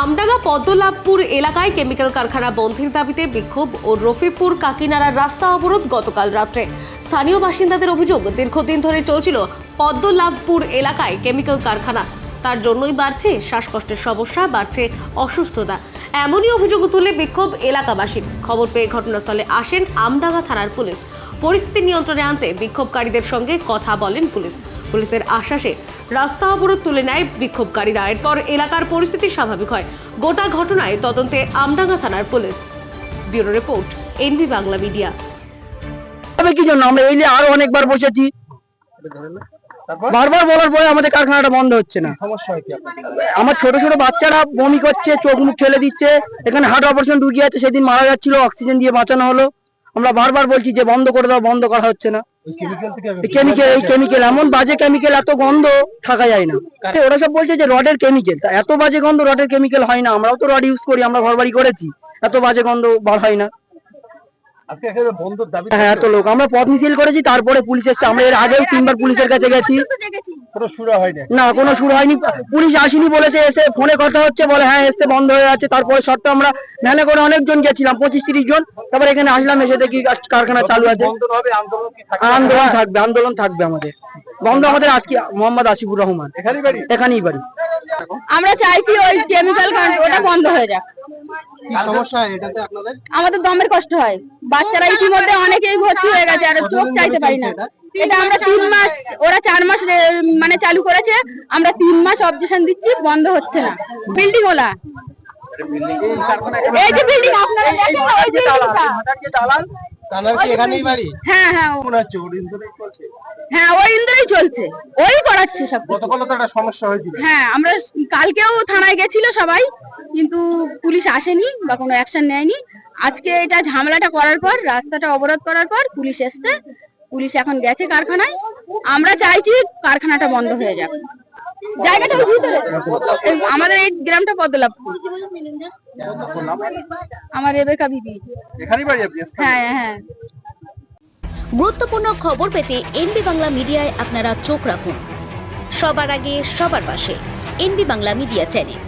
আমডাঙ্গা পদ্মলাভপুর এলাকায় কেমিক্যাল কারখানা বন্ধের দাবিতে বিক্ষোভ ও রফিপুর কাকিনাড়ার রাস্তা অবরোধ গতকাল রাত্রে। স্থানীয় বাসিন্দাদের অভিযোগ, দীর্ঘদিন ধরে চলছিল পদ্মলাভপুর এলাকায় কেমিক্যাল কারখানা। তার জন্যই বাড়ছে শ্বাসকষ্টের সমস্যা, বাড়ছে অসুস্থতা। এমনই অভিযোগ তুলে বিক্ষোভ এলাকাবাসীর খবর পেয়ে ঘটনাস্থলে আসেন আমডাঙ্গা থানার পুলিশ। পরিস্থিতি নিয়ন্ত্রণে আনতে বিক্ষোভকারীদের সঙ্গে কথা বলেন পুলিশ। পুলিশের আশ্বাসে রাস্তা অবরোধ তুলে নেয় বিক্ষোভকারীরা। এরপর এলাকার পরিস্থিতি স্বাভাবিক হয়। গোটা ঘটনায় তদন্তে আমডাঙ্গা থানার police. Bureau report, NV Bangla media. তবে কি জন্য? আমরা এই আরও অনেকবার বসেছি। বারবার বলার পরে আমাদের কারখানাটা বন্ধ হচ্ছে না। আমার ছোট ছোট বাচ্চারা বমি করছে, চোখ মুখ দিচ্ছে। এখানে হার্ট অপারেশন ঢুকিয়ে আছে, সেদিন মারা যাচ্ছিল, অক্সিজেন দিয়ে বাঁচানো হলো। আমরা বারবার বলছি যে বন্ধ করে দাও বন্ধ করা হচ্ছে না। কেমিক্যাল এই কেমিক্যাল এমন বাজে কেমিক্যাল এত গন্ধ থাকা যায় না। ওরা সব বলছে যে রডের কেমিক্যাল এত বাজে গন্ধ রডের কেমিক্যাল হয় না আমরাও তো রড ইউজ করি আমরা ঘর বাড়ি করেছি এত বাজে গন্ধ বার হয় না। হ্যাঁ এত লোক আমরা পথ মিছিল করেছি তারপরে পুলিশ এসছে আমরা এর আগেও তিনবার পুলিশের কাছে গেছি। কোনো শুরু হয়নি। না কোনো শুরু হয়নি। পুলিশ আসেনি বলেছে এসে ফোনে কথা হচ্ছে বলে হ্যাঁ এসে বন্ধ হয়ে আছে তারপরে শর্তে আমরা ভ্যানে করে অনেকজন গেছিলাম পঁচিশ তিরিশ জন। তারপর এখানে আসলাম এসে দেখি কারখানা চালু আছে। আন্দোলন থাকবে? আন্দোলন থাকবে আমাদের। বন্ধ আমাদের আজকে মোহাম্মদ আসিফুর রহমান। এখানেই বাড়ি? আমরা চাইছি ওই কেমিক্যাল ওটা বন্ধ হয়ে যাক। কি সমস্যা? এটাতে আপনাদের? আমাদের দমের কষ্ট হয়। বাচ্চারা ইতিমধ্যে অনেকেই ভর্তি হয়ে গেছে আর চোখ চাইতে পারি না। এটা আমরা তিন মাস ওরা চার মাস মানে চালু করেছে আমরা তিন মাস অবজেকশন দিচ্ছি বন্ধ হচ্ছে না। বিল্ডিং ওলা। এই যে বিল্ডিং আপনারা দেখেন ওই বিল্ডিংটা তানার কি এখানেই বাড়ি? হ্যাঁ হ্যাঁ মনে ওর চলছে। হ্যাঁ ওই ইন্দ্রই চলছে। ওই করাচ্ছে সব কিছু। তো একটা সমস্যা হয়েছিল। হ্যাঁ আমরা কালকেও থানায় গেছিল সবাই কিন্তু পুলিশ আসেনি বা কোনো অ্যাকশন নেয়নি। আজকে এটা ঝামেলাটা করার পর রাস্তাটা অবরোধ করার পর পুলিশ এসছে। পুলিশ এখন গেছে কারখানায়। আমরা চাইছি কারখানাটা বন্ধ হয়ে যাক। জায়গাটা ভিতরে। এই আমাদের এই গ্রামটা পদ্মলাভপুর আমার রেবেকা বিবি। এখানেই বাড়ি আপনি? হ্যাঁ হ্যাঁ। গুরুত্বপূর্ণ খবর পেতে এনবি বাংলা মিডিয়ায় আপনারা চোখ রাখুন। সবার আগে সবার পাশে এনবি বাংলা মিডিয়া চ্যানেল।